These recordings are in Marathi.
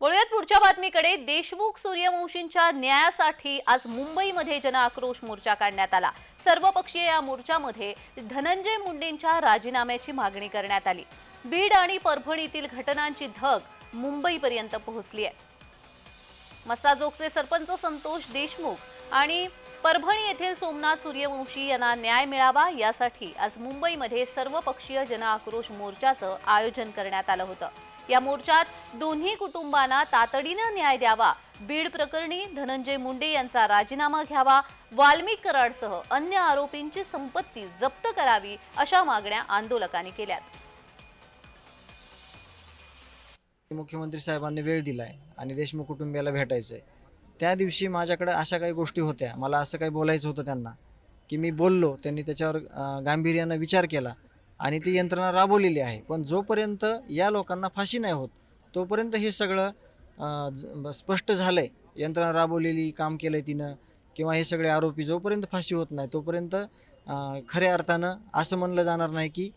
वळूयात पुढच्या बातमीकडे. देशमुख सूर्यवंशींच्या न्यायासाठी आज मुंबईमध्ये जनआक्रोश मोर्चा काढण्यात आला. सर्वपक्षीय या मोर्चामध्ये धनंजय मुंडेंच्या राजीनाम्याची मागणी करण्यात आली. बीड आणि परभणीतील घटनांची धग मुंबईपर्यंत पोहोचली आहे. मसाजोगचे सरपंच संतोष देशमुख आणि परभणी येथील सोमनाथ सूर्यवंशी यांना न्याय मिळावा यासाठी आज मुंबईमध्ये सर्वपक्षीय जनआक्रोश मोर्चाचं आयोजन करण्यात आलं होतं. या मोर्चात दोन्ही कुटुंबांना तातडीनं न्याय द्यावा बीड प्रकरणी धनंजय मुंडे यांचा राजीनामा घ्यावा वाल्मिक कराडसह अन्य आरोपींची संपत्ती जप्त करावी अशा मागण्या आंदोलकांनी केल्यात. मुख्यमंत्री साहेबांनी वेळ दिलाय आणि देशमुख कुटुंबियाला भेटायचंय. त्या दिवशी माझ्याकडे अशा काही गोष्टी होत्या. मला असं काही बोलायचं होतं त्यांना की मी बोललो त्यांनी त्याच्यावर गांभीर्यानं विचार केला आणि ती यंत्रणा राबवलेली आहे. पण जोपर्यंत या लोकांना फाशी नाही होत तोपर्यंत हे सगळं ब- स्पष्ट झालं आहे यंत्रणा राबवलेली काम केलं आहे तिनं किंवा हे सगळे आरोपी जोपर्यंत फाशी होत नाही तोपर्यंत खऱ्या अर्थानं असं म्हणलं जाणार नाही की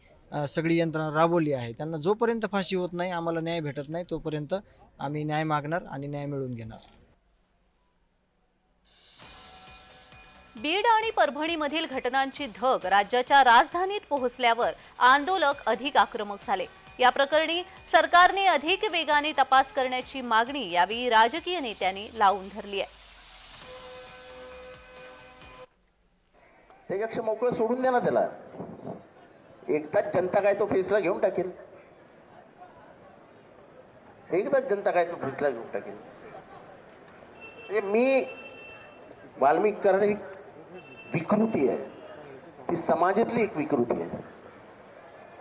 सगळी यंत्रणा राबवली आहे. त्यांना जोपर्यंत फाशी होत नाही आम्हाला न्याय भेटत नाही तोपर्यंत आम्ही न्याय मागणार आणि न्याय मिळवून घेणार. बीड आणि परभणीमधील घटनांची धग राज्याच्या राजधानीत पोहोचल्यावर आंदोलक अधिक आक्रमक झाले. या प्रकरणी सरकारने अधिक वेगाने तपास करण्याची मागणी यावेळी राजकीय नेत्यांनी लावून धरली आहे. त्याच्यापेक्षा मोकळं सोडून द्या ना त्याला. एकदाच जनता काय तो फेसला घेऊन टाकेल. एकदाच जनता काय तो फेसला घेऊन टाकेल. म्हणजे मी वाल्मिक विकृती आहे. ती समाजातली एक विकृती आहे.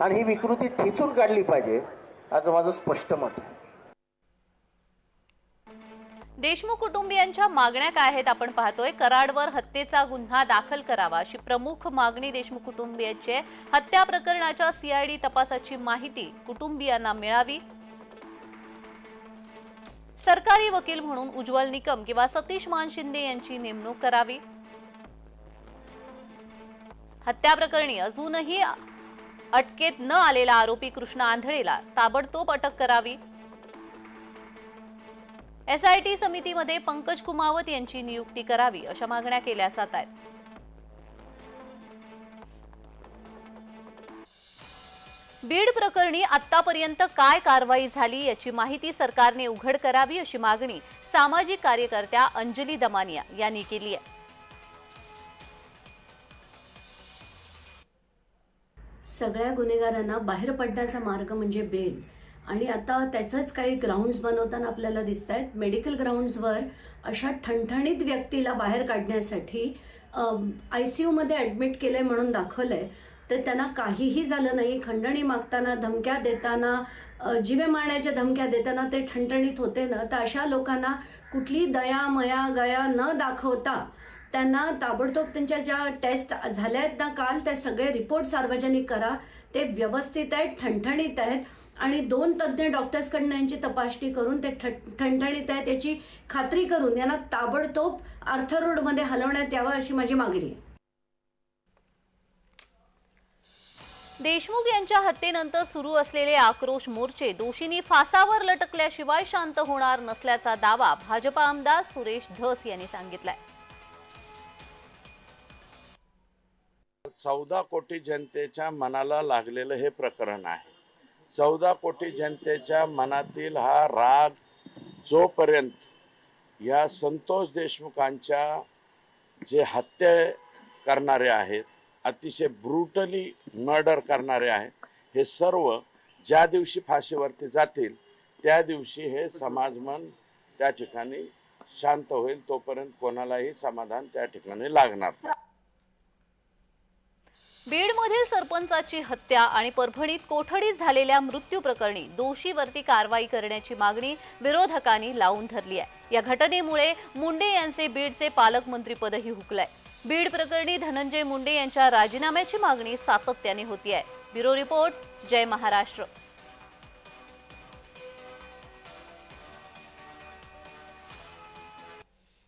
आणि ही विकृती ठेचून काढली पाहिजे असं माझं स्पष्ट मत आहे. देशमुख कुटुंबियांच्या मागण्या काय आहेत आपण पाहतोय. कराडवर हत्येचा गुन्हा दाखल करावा अशी प्रमुख मागणी देशमुख कुटुंबियांची आहे. हत्या प्रकरणाच्या सीआयडी तपासाची माहिती कुटुंबियांना मिळावी. सरकारी वकील म्हणून उज्ज्वल निकम किंवा सतीश मान शिंदे यांची नेमणूक करावी. हत्या प्रकरणी अजूनही अटकेत न आलेला आरोपी कृष्ण आंधळेला ताबडतोब अटक करावी. एसआयटी समितीमध्ये पंकज कुमावत यांची नियुक्ती करावी अशा मागण्या केल्या जात आहेत. बीड प्रकरणी आतापर्यंत काय कारवाई झाली याची माहिती सरकारने उघड करावी अशी मागणी सामाजिक कार्यकर्त्या अंजली दमानिया यांनी केली आहे. सगळ्या गुन्हेगारांना बाहेर पडण्याचा मार्ग म्हणजे बेल. आणि आता त्याचंच काही ग्राउंड्स बनवताना आपल्याला दिसत आहेत मेडिकल ग्राउंड्सवर अशा ठणठणीत व्यक्तीला बाहेर काढण्यासाठी आय सी यूमध्ये ॲडमिट केलं आहे म्हणून दाखवलं आहे तर त्यांना काहीही झालं नाही. खंडणी मागताना धमक्या देताना जिवे मारण्याच्या धमक्या देताना ते ठणठणीत होते ना तर अशा लोकांना कुठली दया मया गया न दाखवता त्यांना ताबडतोब त्यांच्या ज्या टेस्ट झाल्या आहेत ना काल त्या सगळे रिपोर्ट सार्वजनिक करा. ते व्यवस्थित आहेत ठणठणीत आहेत आणि दोन तज्ज्ञ डॉक्टर्सकडनं यांची तपासणी करून ते ठ ठणठणीत आहेत याची खात्री करून यांना ताबडतोब अर्थरोडमध्ये हलवण्यात यावं अशी माझी मागणी आहे. देशमुख यांच्या हत्येनंतर सुरू असलेले आक्रोश मोर्चे दोषींनी फासावर लटकल्याशिवाय शांत होणार नसल्याचा दावा भाजपा आमदार सुरेश धस यांनी सांगितलाय. चौदा कोटी जनतेच्या मनाला लागलेलं हे प्रकरण आहे चौदा कोटी जनतेच्या मनातील हा राग जोपर्यंत या संतोष देशमुखांच्या जे हत्या करणारे आहेत अतिशय ब्रुटली मर्डर करणारे आहेत हे सर्व ज्या दिवशी फाशीवरती जातील त्या दिवशी हे समाजमन त्या ठिकाणी शांत होईल तोपर्यंत कोणालाही समाधान त्या ठिकाणी लागणार नाही. बीडमधील सरपंचाची हत्या आणि परभणीत कोठडीत झालेल्या मृत्यू प्रकरणी दोषीवरती कारवाई करण्याची मागणी विरोधकांनी लावून धरली आहे. या घटनेमुळे मुंडे यांचे बीडचे पालकमंत्रीपदही हुकलंय. बीड प्रकरणी धनंजय मुंडे यांच्या राजीनाम्याची मागणी सातत्याने होती आहे. ब्युरो रिपोर्ट जय महाराष्ट्र.